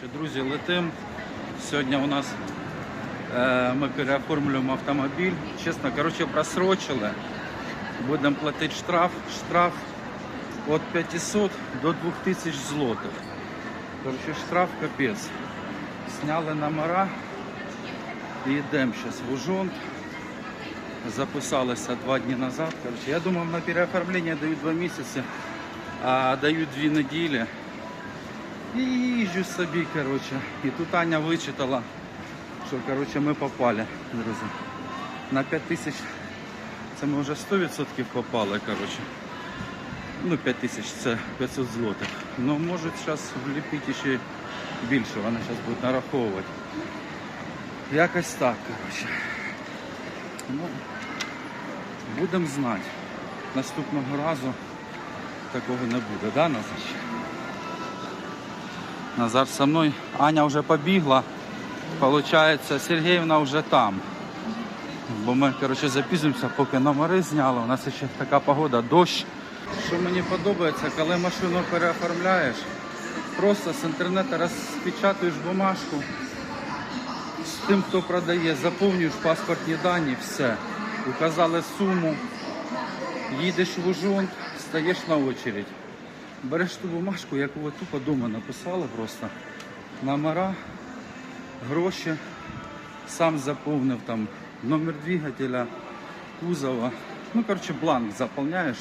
Коротше, друзі, летим. Сьогодні у нас е, ми переоформлюємо автомобіль. Чесно, коротше, просрочили. Будемо платити штраф. Штраф від 500 до 2000 злотих. Коротше, штраф капець. Сняли номера і йдемо зараз в Ужонт. Записалися два дні назад. Коротше, я думав, на переоформлення дають два місяці, а дають дві неділі. І собі, коротше. І тут Аня вичитала, що коротше, ми попали, друзі. На 5 тисяч це ми вже 100% попали, коротше. Ну, 5 тисяч це 500 злотих. Ну, можуть зараз вліпити ще більше, вони зараз будуть нараховувати. Якось так, коротше. Ну, будемо знати. Наступного разу такого не буде, да, Назар? Назар со мною. Аня вже побігла. Получається, Сергіївна вже там. Бо ми коротше, запізнюємося, поки номери зняли. У нас ще така погода, дощ. Що мені подобається, коли машину переоформляєш, просто з інтернету розпечатуєш бумажку з тим, хто продає, заповнюєш паспортні дані, все. Указали суму, їдеш в Ужонт, стаєш на очередь. Береш ту бумажку, яку ви тупо вдома написали просто. Номера, гроші, сам заповнив там номер двигателя, кузова. Ну, коротше, бланк заповняєш,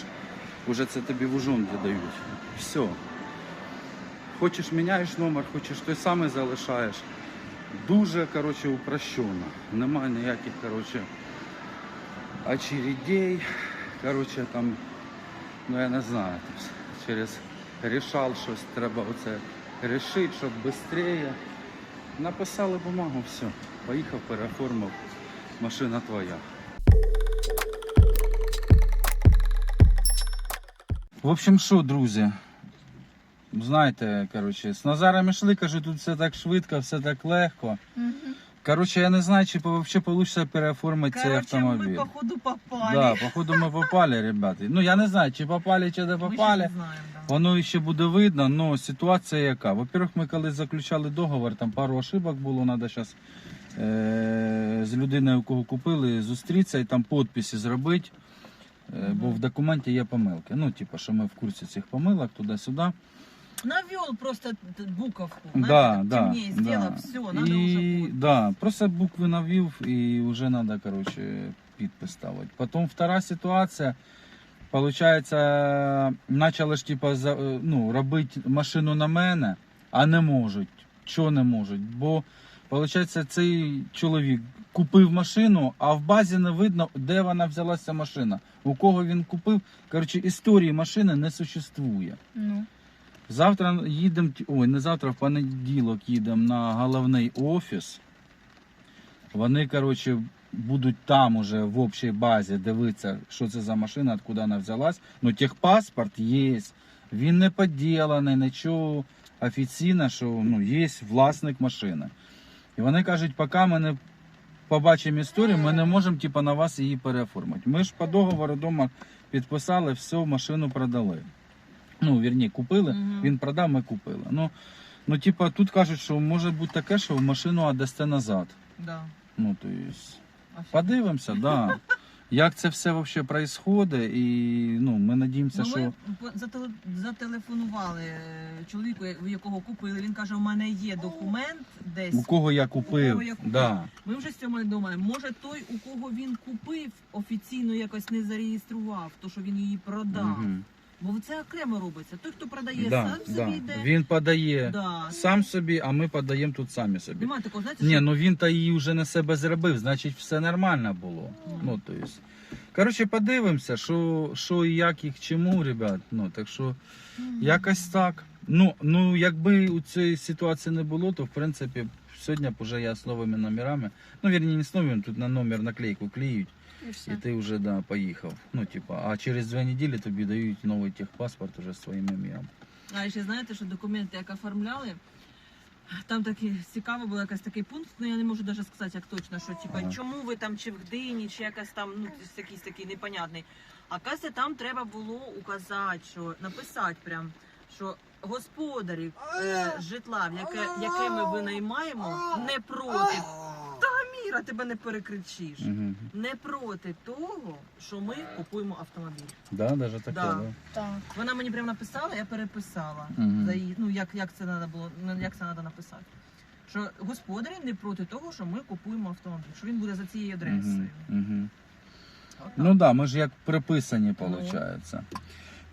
вже це тобі в Ужонті дають. Все. Хочеш міняєш номер, хочеш той самий залишаєш. Дуже коротше, упрощено. Немає ніяких коротше, очередей. Коротше, там, ну я не знаю, через рішал щось треба оце рішити, щоб швидше. Написали бумагу, все. Поїхав, переоформив. Машина твоя. В общем, що, друзі? Знаєте, коротше, з Назаром йшли, кажу, тут все так швидко, все так легко. Коротше, я не знаю, чи взагалі вийде переоформити цей Короче, автомобіль. мы походу попали. Да, походу ми попали, ребята. Ну я не знаю, чи попали, чи не Мы ще попали. не знаем, да. Воно ще буде видно, але ситуація яка. Во-первых, ми коли заключали договор, там пару ошибок було, треба зараз е- з людиною, у кого купили, зустрітися і там підписи зробити. Е, Бо в документі є помилки. Ну, типу, що ми в курсі цих помилок, туди-сюди. Навел просто буковку. Да, знаете, да, темнее сделал, все, надо і, уже будет. да, просто букви навів і вже треба, коротше, підпис ставити. Потім втора ситуація. Получається, почали ж за, е, ну, робити машину на мене, а не можуть. Чого не можуть? Бо Получається, цей чоловік купив машину, а в базі не видно, де вона взялася машина. У кого він купив. Коротше, історії машини не существує. Ну, Завтра їдемо, ой, не завтра, в понеділок їдемо на головний офіс. Вони, коротше, будуть там уже в общій базі дивитися, що це за машина, откуда вона взялась. Ну, техпаспорт є, він не поділений, нічого офіційно, що ну, є власник машини. І вони кажуть, поки ми не побачимо історію, ми не можемо типу, на вас її переоформити. Ми ж по договору вдома підписали, все, машину продали. Ну, вірні, купили, Мгм. він продав, ми купили. Ну, ну, типа, тут кажуть, що може бути таке, що машину віддасте назад. да. Ну, то есть, подивимося, да. Як це все взагалі відбувається, і ну, ми надіємося, Ну, що. ми зателефонували е, чоловіку, в якого купили. Він каже, у мене є документ десь. У кого я У купив, кого я купив. Да. Ми вже з цього думаємо. Може той, у кого він купив, офіційно якось не зареєстрував, то що він її продав. Мгм. Бо це окремо робиться. Той, хто продає, Да, сам да. собі йде. Він подає Да. сам собі, а ми подаємо тут самі собі. Немає такого, знаєте, Ні, що ну він та її вже на себе зробив, значить все нормально було. Ну, то есть. Коротше, подивимося, що, що і як і к чому, ребят. Ну, так що якось так. Ну, ну якби у цієї ситуації не було, то в принципі сьогодні б уже я з новими номерами. Ну, вірні, не з новими, тут на номер наклейку клеють, І і ти вже да, поїхав. Ну, типа, а через дві неділі тобі дають новий техпаспорт уже з своїм ім'ям. А ще знаєте, що документи, як оформляли, там такі цікаво було якийсь такий пункт, ну я не можу навіть сказати, як точно, що типа, Ага. чому ви там чи в Гдині, чи якась там, ну якийсь такий непонятний. А каже, там треба було указати, що написати прям, що господарів е, житла, в яке, яке ми винаймаємо, не проти. Міра, тебе не перекричиш. Угу. Не проти того, що ми купуємо автомобіль. Да, даже таке, Да. да. Так. Вона мені прямо написала, я переписала. Мгм. За її, ну як, як це треба було, ну, як це треба написати. Що господарі не проти того, що ми купуємо автомобіль, що він буде за цією адресою. Угу. Угу. Ну да, ми ж як приписані, виходить. Ну,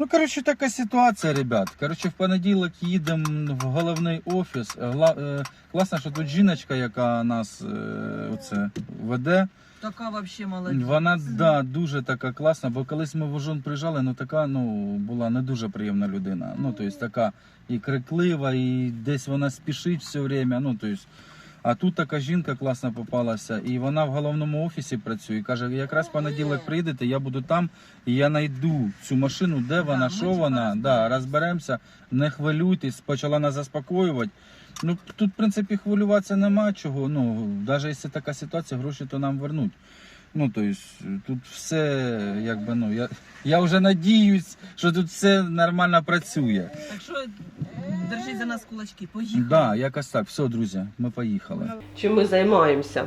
коротше, така ситуація, ребят. Коротше, в понеділок їдемо в головний офіс. Е, Класно, що тут жіночка, яка нас е, оце веде. Така взагалі молодець. Вона да, дуже така класна, бо колись ми в Ужон приїжджали, ну така ну, була не дуже приємна людина. Ну, тобто така і криклива, і десь вона спішить все время. Ну, тобто, а тут така жінка класна попалася, і вона в головному офісі працює. І каже, якраз понеділок прийдете, я буду там, і я знайду цю машину, де вона, що вона. Да, розберемося, не хвилюйтесь, почала нас заспокоювати. Ну, тут, в принципі, хвилюватися нема чого. Ну, навіть якщо така ситуація, гроші то нам вернуть. Ну, то есть, тут все, якби, ну, я, я вже надіюсь, що тут все нормально працює. Так що держіть за нас кулачки, поїхали. Да, якось так. Все, друзі, ми поїхали. Чим ми займаємося?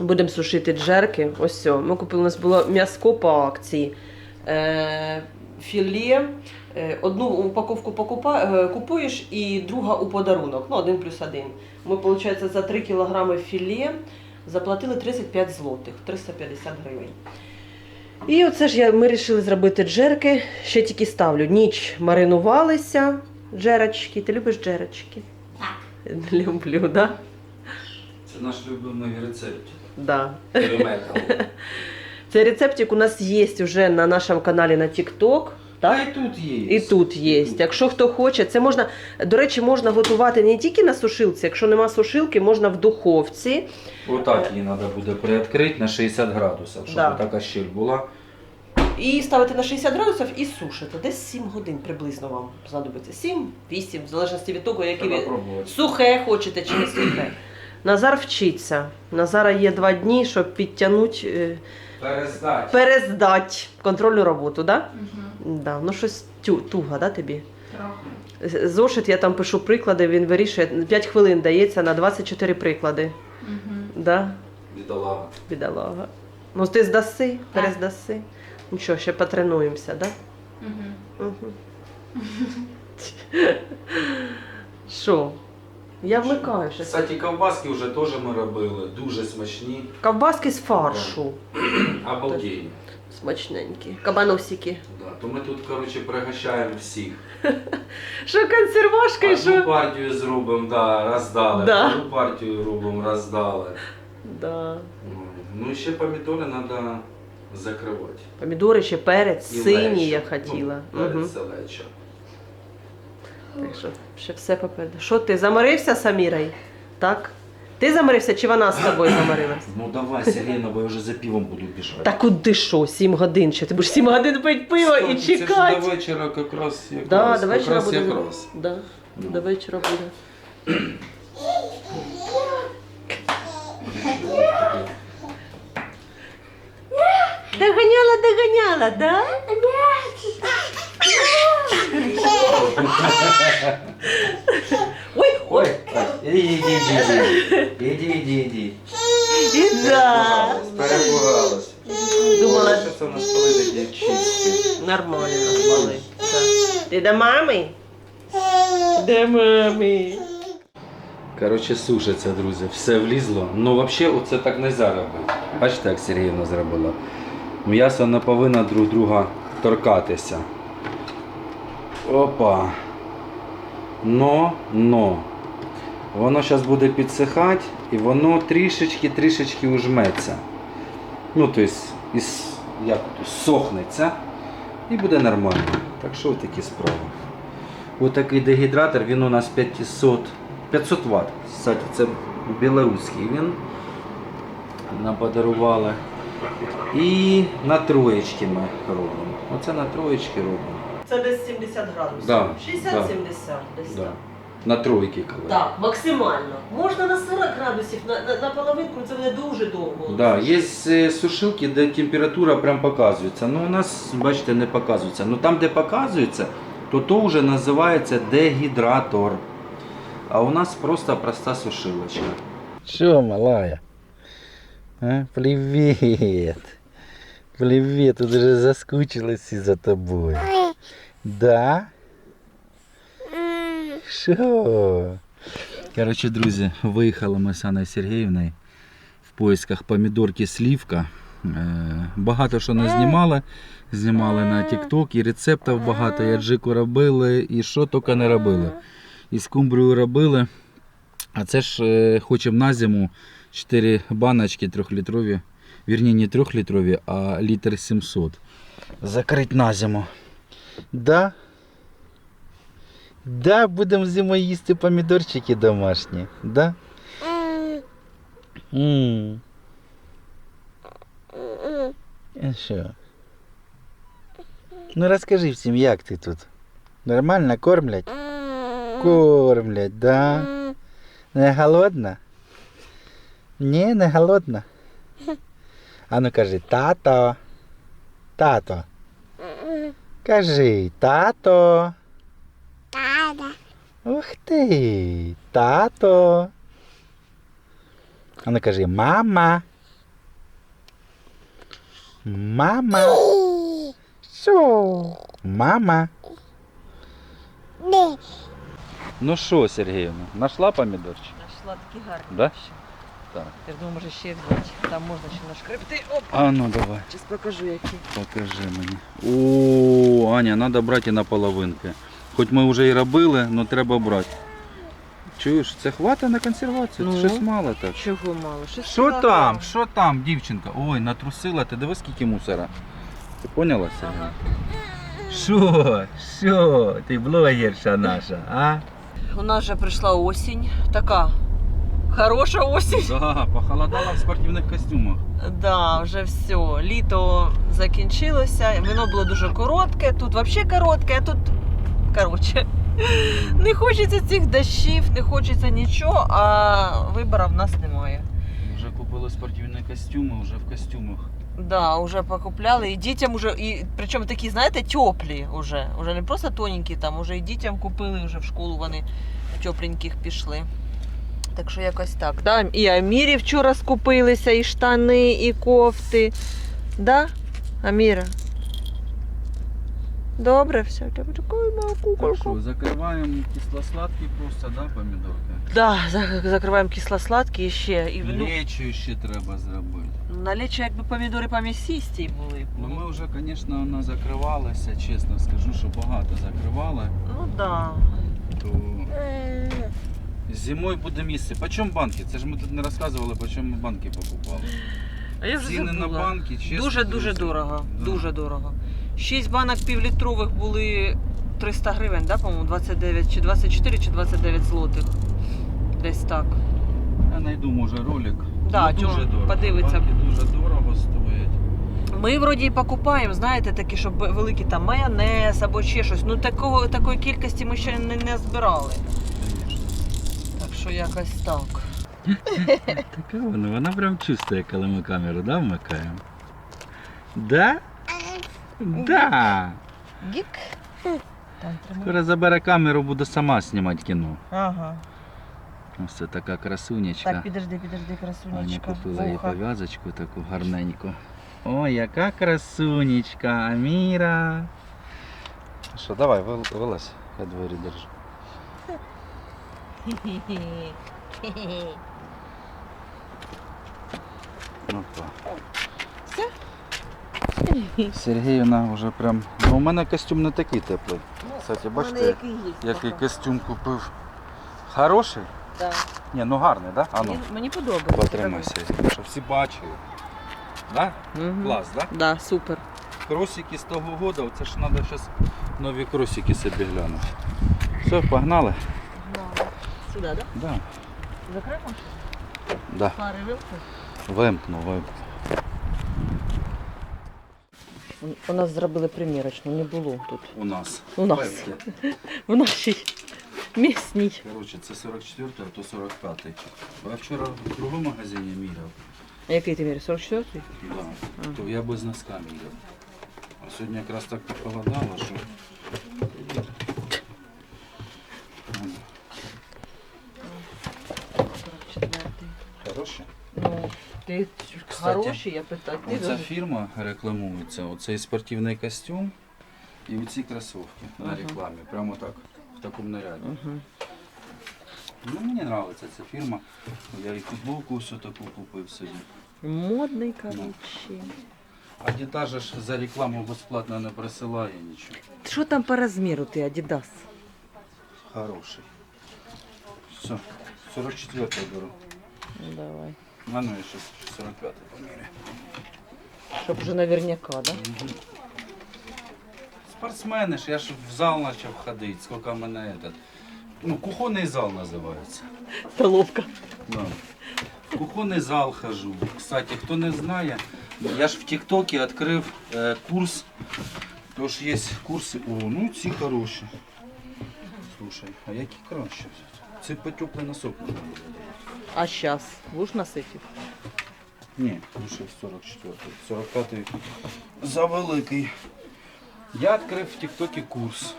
Будемо сушити джерки. Ось все. Ми купили, у нас було м'яско по акції. Е, філе. Е, одну упаковку покупа, е, купуєш і друга у подарунок. Ну, один плюс один. Ми, виходить, за 3 кілограми філе заплатили 35 злотих, 350 гривень. І оце ж я, ми вирішили зробити джерки. Ще тільки ставлю. Ніч маринувалися джерочки. Ти любиш джерочки? Так. Люблю, так? Да? Це наш любимий рецепт. Да. Цей рецептик у нас є вже на нашому каналі на TikTok. Та і тут є. І тут є. Якщо хто хоче, це можна, до речі, можна готувати не тільки на сушилці, якщо нема сушилки, можна в духовці. Отак її треба буде приоткрити на 60 градусів, щоб Да. така щель була. І ставити на 60 градусів і сушити. Десь 7 годин приблизно вам знадобиться. 7-8, в залежності від того, Треба ви сухе хочете чи не сухе. Назар вчиться. Назара є два дні, щоб підтягнути, Перестать. перездати контрольну роботу, так? Угу. Да? Ну щось тю, туго, да, тобі? Трохи. Зошит, я там пишу приклади, він вирішує. 5 хвилин дається на 24 приклади. Угу. Да? Бідолага. Бідолага. Ну ти здаси, перездаси. Ну що, ще потренуємося, да? Угу. Угу. Що? Я вмикаю щось. Кстати, ковбаски вже теж ми робили, дуже смачні, Ковбаски з фаршу. обалденні. Смачненькі. Кабаносики. Да, то ми тут, коротше, пригощаємо всіх. Що консервашка і Одну що? партію зробимо, да, роздали. Да. Одну партію робимо, роздали. Да. Ну, Ну і ще помідори треба закривати. Помідори ще перець, І синій лечо. я хотіла. Ну, Угу. перець це лечо. Так що ще все попереду. Що ти заморився Самірой? Так? Ти заморився чи вона з тобою заморилась? Ну давай, Сергійна, бо я вже за пивом буду біжати. Та куди що? Сім годин ще. Ти будеш сім годин пити пиво і Це ж до вечора якраз якраз. Да, до вечора якраз, буде. якраз. Да, Ну. до вечора буде. Доганяла, доганяла, да? Ой, Ой, іди, іди, іди, іди. Іди, іди, іди. і да. Перепугалась. Думала, що це у нас коли такі чисті. нормально спали. Ти до мами? До мами. Коротше, сушиться, друзі, все влізло. Ну, взагалі, оце так не можна. Бачите, як Сергіївна зробила. М'ясо не повинно друг друга торкатися. Опа. Но, но. Воно зараз буде підсихати і воно трішечки-трішечки ужметься. Ну, тобто, як, сохнеться і буде нормально. Так що такі справи. Ось такий дегідратор, він у нас 500, 500 Вт. Кстати, це білоруський він. Нам подарували. І на троєчки ми робимо. Оце на троєчки робимо. Це десь 70 градусів. Да, 60-70 да. десь Да. так. На тройки коли. Так, максимально. Можна на 40 градусів, на, на, на половинку це буде дуже довго. Да, є е, сушилки, де температура прям показується. Ну у нас, бачите, не показується. Ну там, де показується, то то вже називається дегідратор. А у нас просто проста сушилочка. Що, малая? А? Привіт. Привіт, тут вже заскучилась за тобою. Да? Що? Коротше, друзі, виїхали ми з Анною Сергіївною в поисках помідорки слівка. Е, Багато що не знімали. Знімали на TikTok, і рецептів багато, і аджику робили, і що тільки не робили. І скумбрію робили. А це ж е, хочемо на зиму 4 баночки трьохлітрові. Вірні, не трьохлітрові, а літр 700. Закрить на зиму. Да? Да, будемо зимою їсти помідорчики домашні. Да? М. А що? Ну розкажи всім, як ти тут? Нормально кормлять? Кормлять, да? Не голодна? Ні, не голодна. А ну кажи, тато. Тато. Кажи, тато. Тато. Ух ти, тато. А ну кажи, мама. Мама. Що? Мама. Ну що, Сергіївна, знайшла помідорчик? Нашла такі гарні. Да? Так. Я ж думаю, може ще взяти. Там можна ще нашкребти. Оп, А ну давай. зараз покажу які. Покажи мені. О, Аня, треба брати на половинки. Хоч ми вже і робили, але треба брати. Чуєш, це хватить на консервацію? Ну. Це щось мало так. Чого мало? Щось Що багато. там? Що там, дівчинка? Ой, натрусила, ти диви скільки мусора. Ти поняла Сергій? Ага. Що? Що? Ти блогерша наша, а? У нас вже прийшла осінь. Така хороша осінь. Да, похолодало в спортивних костюмах. Да, вже все. Літо закінчилося. Воно було дуже коротке. Тут взагалі коротке, а тут коротше. Не хочеться цих дощів, не хочеться нічого, а вибору в нас немає. Вже купили спортивні костюми, вже в костюмах. Да, вже покупляли. І дітям уже, і причому такі, знаєте, теплі вже. Уже не просто тоненькі там, уже і дітям купили, вже в школу вони тепленьких пішли. Так що якось так. Да? І Амірі вчора скупилися, і штани, і кофти. Да, Аміра? Добре, все. Так що, закриваємо кисло-сладкий просто, да, помідорки? Да, за- закриваємо кисло-сладкі ще. І, ну, ще треба зробити. на лечо, якби помідори помісісті були. Ну ми вже, звісно, не закривалися, чесно скажу, що багато закривали. Ну да. То зимою буде місце. По чому банки? Це ж ми тут не розказували, по чому ми банки покупали. А я вже Ціни на забула. банки, чесно. Дуже дуже друзі. дорого. Да. Дуже дорого. Шість банок півлітрових були 300 гривень, да, по-моєму, 29 чи 24 чи 29 злотих. Десь так. Я знайду, може, ролик. Да, Ну, дуже дорого. подивиться. Банки дуже дорого стоять. Ми вроді і покупаємо, знаєте, такі, щоб великі там майонез або ще щось. Ну такого, такої кількості ми ще не, не збирали. Що якось так. Така вона, вона прям чувствує, коли ми камеру, да, вмикаємо? Да? Да. Гік. Скоро забере камеру, буде сама знімати кіно. Ага. Ось це така красунечка. Так, підожди, підожди, Аня красунечка. купила їй пов'язочку таку гарненьку. Ой, яка красунечка, Аміра. Що, давай, вилазь, я двері держу. Ну, то. Сергіївна вже прям. Ну, у мене костюм не такий теплий. Кстати, бачите, який який костюм купив. Хороший? Да. Ні, ну гарний, так? Да? А ну, Мені, мені подобається. потримайся, щоб всі бачили. Да? Мгм. Клас, так? Да? Да, супер. Кросики з того года, це ж треба зараз нові кросики собі глянути. Все, погнали? Сюди, да? Да. Закрив? Да. Фари вилки? Вимкну, вимкну. У нас зробили примірочну, не було тут. У нас. У нас. В нашій місній. Коротше, це 44 а то 45 Я вчора в другому магазині міряв. Який ти міряєш? 44-й? Да. То я без носка міряв. А сьогодні якраз так похолодало, що Ти Кстати, хороший, я питаю. Ти Оця фірма рекламується, оцей спортивний костюм і оці кросівки на рекламі. Прямо так, в такому наряді. Ну, мені подобається ця фірма. Я і футболку всю таку купив собі. Модний, коротше. А же ж за рекламу безплатно не присилає нічого. Що там по розміру ти, Адідас? Хороший. Все, 44 беру. Ну, давай. А ну я ще 45 поміряю. Щоб вже наверняка, да? Спортсмени ж, я ж в зал почав ходити, скільки в мене этот. Ну, кухонний зал називається. Столовка. Да. В кухонний зал хожу. Кстати, хто не знає, я ж в ТикТоке відкрив е, курс. Тож є курси. О, ну ці хороші. Слушай, а які краще? Це по теплий носок можна буде. А зараз? Будеш наситів? Ні, лише 44 45 за великий. Я відкрив в ТикТоке курс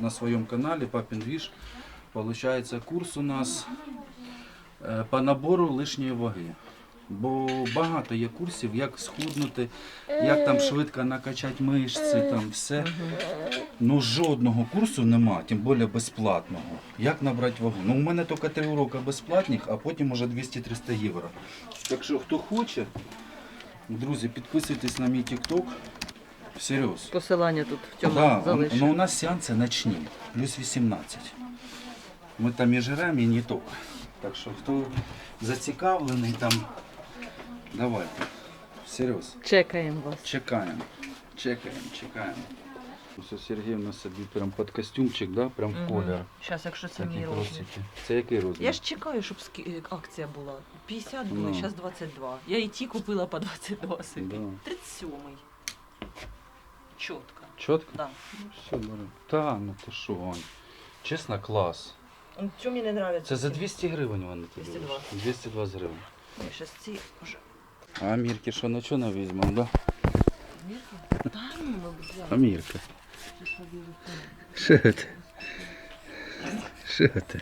на своєму каналі Папін Двіж. Получається курс у нас е, по набору лишньої ваги. Бо багато є курсів, як схуднути, як там швидко накачати мишці, там все. Ну жодного курсу нема, тим більше безплатного. Як набрати вагу? Ну у мене тільки три уроки безплатних, а потім уже 200-300 євро. Так що хто хоче, друзі, підписуйтесь на мій TikTok. Серйоз. Посилання тут в цьому Да, ну у нас сеанси ночні, плюс 18. Ми там і жремо, і не тільки. Так що хто зацікавлений там, давайте. Серйоз. Чекаємо вас. Чекаємо. Чекаємо, чекаємо. Ось Сергіївна собі прям під костюмчик, да? прям в колір. Зараз, якщо це Такі мій розмір. Це який розмір? Я ж чекаю, щоб ски- акція була. 50 було, Ну. зараз 22. Я і ті купила по 22 собі. Да. 37-й. Чітко. Чітко? Да. Ну, все, беру. Та, ну ти що, Вань. Чесно, клас. Чому мені не подобається? Це за 200 гривень вони тобі. 220. 220 гривень. Зараз ці вже. А Мірки що на що не візьмемо, да? Мірки? Та ну, ми б взяли. А Мірка. Що ти? Що ти?